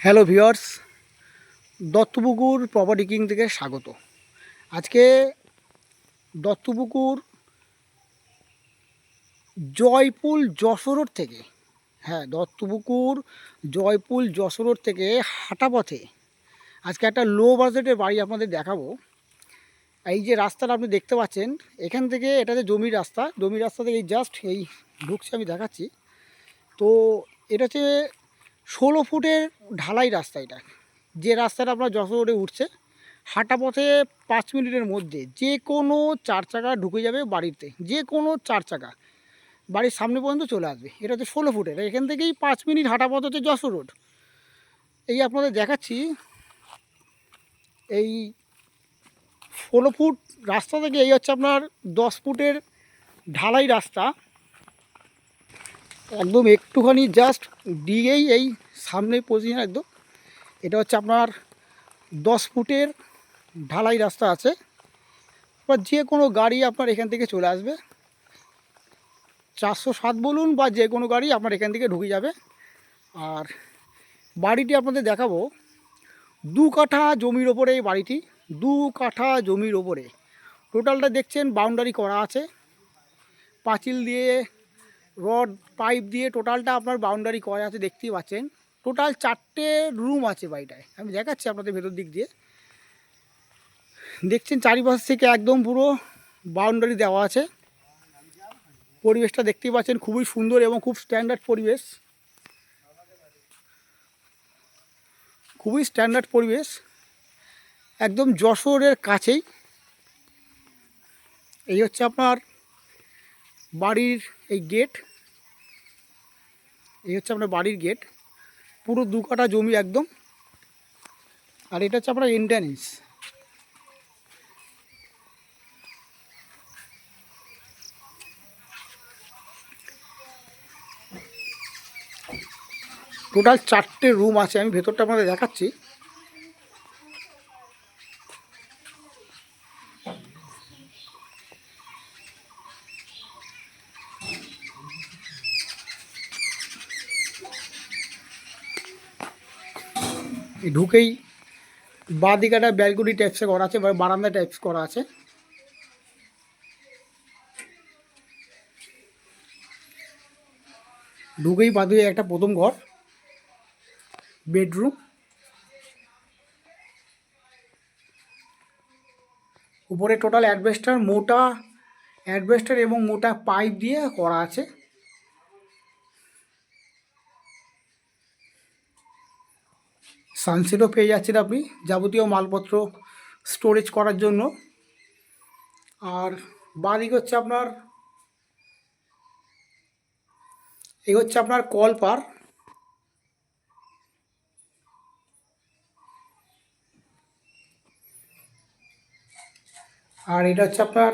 Hello viewers Duttapukur property king থেকে স্বাগত। আজকে দত্তপুকুর জয়পুল যশোরোড থেকে হ্যাঁ দত্তপুকুর জয়পুল যশোর থেকে হাঁটা পথে আজকে একটা লো বাজেটের বাড়ি আপনাদের দেখাবো। এই যে রাস্তাটা আপনি দেখতে পাচ্ছেন, এখান থেকে এটা যে জমির রাস্তা জমির রাস্তা থেকে জাস্ট এই ঢুকছে আমি দেখাচ্ছি। তো এটা হচ্ছে ষোলো ফুটের ঢালাই রাস্তা এটা। যে রাস্তাটা আপনার যশোর রোডে উঠছে, হাঁটা পথে পাঁচ মিনিটের মধ্যে যে কোনো চার চাকা ঢুকে যাবে বাড়িতে, যে কোনো চার চাকা বাড়ির সামনে পর্যন্ত চলে আসবে। এটা হচ্ছে ষোলো ফুটের, এখান থেকেই পাঁচ মিনিট হাঁটা পথ হচ্ছে যশোর রোড। এই আপনাদের দেখাচ্ছি, এই ষোলো ফুট রাস্তা থেকে এই হচ্ছে আপনার দশ ফুটের ঢালাই রাস্তা। একদম একটুখানি জাস্ট দিয়েই এই সামনে পজিশন একদম। এটা হচ্ছে আপনার দশ ফুটের ঢালাই রাস্তা আছে। বা যে কোনো গাড়ি আপনার এখান থেকে চলে আসবে। চারশো সাত বলুন বা যে কোনো গাড়ি আপনার এখান থেকে ঢুকে যাবে। আর বাড়িটি আপনাদের দেখাবো। দু কাঠা জমির ওপরে এই বাড়িটি। দু কাঠা জমির ওপরে। টোটালটা দেখছেন বাউন্ডারি করা আছে। পাঁচিল দিয়ে রড, পাইপ দিয়ে টোটালটা আপনার বাউন্ডারি করা আছে, দেখতেই পাচ্ছেন। টোটাল চারটে রুম আছে বাড়িটায়। আমি দেখাচ্ছি আপনাদের ভেতর দিক দিয়ে। দেখছেন চারিপাশ থেকে একদম পুরো বাউন্ডারি দেওয়া আছে। পরিবেশটা দেখতেই পাচ্ছেন খুবই সুন্দর এবং খুব স্ট্যান্ডার্ড পরিবেশ। খুবই স্ট্যান্ডার্ড পরিবেশ। একদম যশোরের কাছেই। এই হচ্ছে আপনার বাড়ির এই গেট এই হচ্ছে আপনার বাড়ির গেট। পুরো দু কাটা জমি একদম। আর এটা হচ্ছে আপনার এন্ট্রান্স টোটাল চারটে রুম আছে। আমি ভেতরটা আপনাদের দেখাচ্ছি। ঢুকেই বাঁ দিকে একটা ব্যালকনি টাইপসে করা আছে, বা বারান্দা টাইপস করা আছে। ঢুকেই বাঁ দিকে একটা প্রথম ঘর বেডরুম উপরে টোটাল অ্যাডভেস্টার মোটা অ্যাডভেস্টার এবং মোটা পাইপ দিয়ে করা আছে। সানসেটও পেয়ে যাচ্ছেন আপনি, যাবতীয় মালপত্র স্টোরেজ করার জন্য। আর বাঁদিক হচ্ছে আপনার, এই হচ্ছে আপনার কল পার। আর এটা হচ্ছে আপনার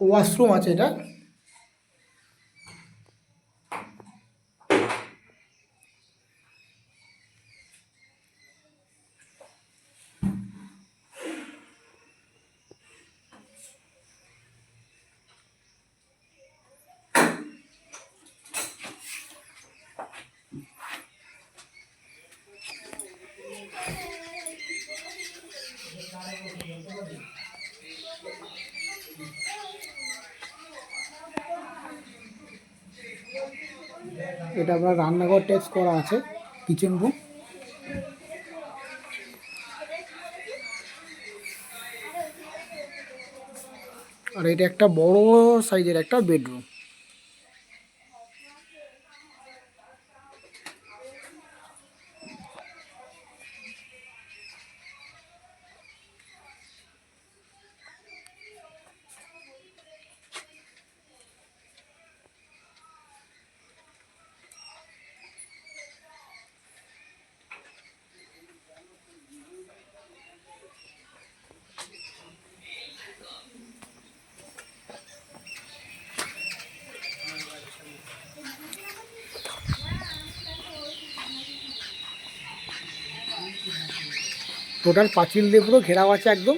ওয়াশরুম আছে এটা। এটা আপনার রান্নাঘর টাইপস করা আছে কিচেন রুম আর এটা একটা বড় সাইজের একটা বেডরুম টোটাল পাঁচিল দিয়ে পুরো ঘেরাও আছে একদম।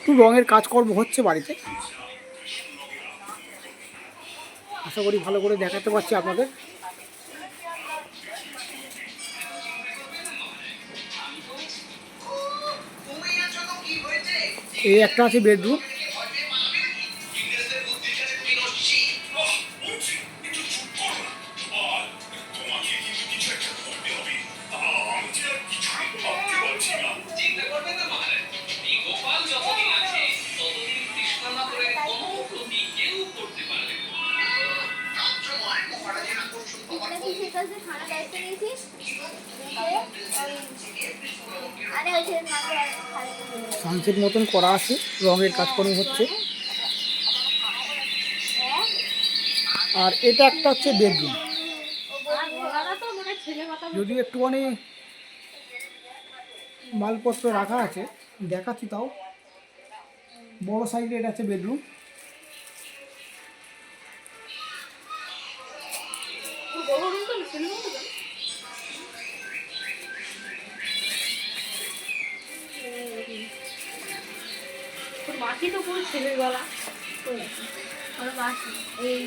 একটু রঙের কাজকর্ম হচ্ছে বাড়িতে। আশা করি ভালো করে দেখাতে পারছি আপনাদের। এই একটা আছে বেডরুম। সানসেট মতন করা আছে, রঙের কাজকর্ম হচ্ছে। আর এটা একটা হচ্ছে বেডরুম। যদিও একটুখানি মালপত্র রাখা আছে, দেখাচ্ছি তাও। বড় সাইডে এটা আছে বেডরুম। মাটি তো পুরো ছেলের গলা এই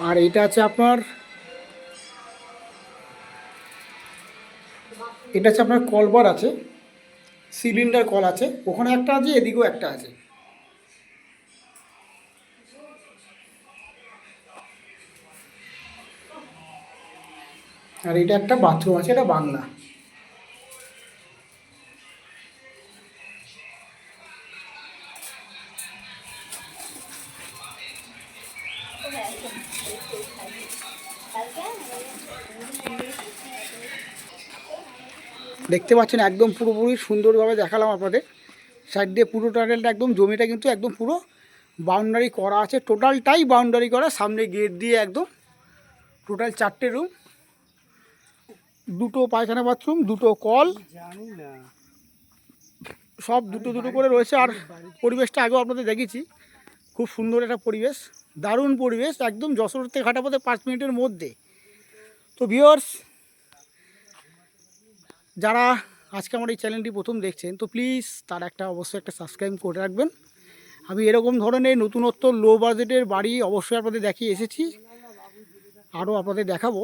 আর এটা আছে আপনার? এটা আছে আপনার কলবার আছে। সিলিন্ডার কল আছে। ওখানে একটা আছে এদিকেও একটা আছে। আর এটা একটা বাথরুম আছে, এটা বাংলা। দেখতে পাচ্ছেন একদম পুরোপুরি সুন্দরভাবে দেখালাম আপনাদের। সাইড দিয়ে পুরো টানেলটা একদম, জমিটা কিন্তু একদম পুরো বাউন্ডারি করা আছে। টোটালটাই বাউন্ডারি করা। সামনে গেট দিয়ে একদম টোটাল চারটে রুম দুটো পায়খানা বাথরুম, দুটো কল। সব দুটো দুটো করে রয়েছে। আর পরিবেশটা আগেও আপনাদের দেখেছি খুব সুন্দর একটা পরিবেশ, দারুণ পরিবেশ, একদম যশোর থেকে ঘাটাপথে পাঁচ মিনিটের মধ্যে। তো ভিওর্স যারা আজকে আমার এই চ্যানেলটি প্রথম দেখছেন, তো প্লিজ তারা একটা অবশ্যই একটা সাবস্ক্রাইব করে রাখবেন। আমি এরকম ধরনের নতুনত্ব লো বাজেটের বাড়ি অবশ্যই আপনাদের দেখিয়ে এসেছি। আরও আপনাদের দেখাবো।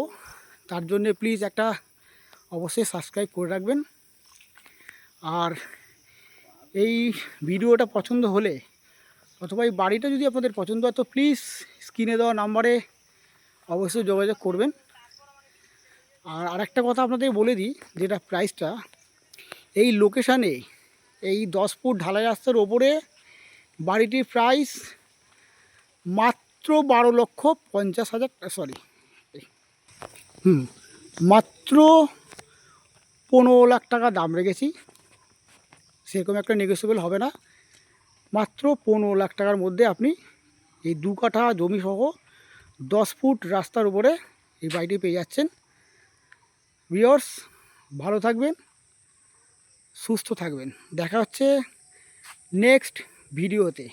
তার জন্য প্লিজ একটা অবশ্যই সাবস্ক্রাইব করে রাখবেন। আর এই ভিডিওটা পছন্দ হলে অথবা এই বাড়িটা যদি আপনাদের পছন্দ হয়, তো প্লিজ স্ক্রিনে দেওয়া নাম্বারে অবশ্যই যোগাযোগ করবেন। আর আরেকটা কথা আপনাদের বলে দিই, যেটা প্রাইসটা এই লোকেশানে এই দশ ফুট ঢালাই রাস্তার ওপরে বাড়িটির প্রাইস মাত্র বারো লক্ষ পঞ্চাশ হাজার সরি হুম, মাত্র পনেরো লাখ টাকা দাম রেখেছি। সেরকম একটা নেগোসিয়েবল হবে না। মাত্র পনেরো লাখ টাকার মধ্যে আপনি এই দু কাঠা জমি সহ দশ ফুট রাস্তার উপরে এই বাড়িটি পেয়ে যাচ্ছেন। ভিওর্স ভালো থাকবেন, সুস্থ থাকবেন। দেখা হচ্ছে নেক্সট ভিডিওতে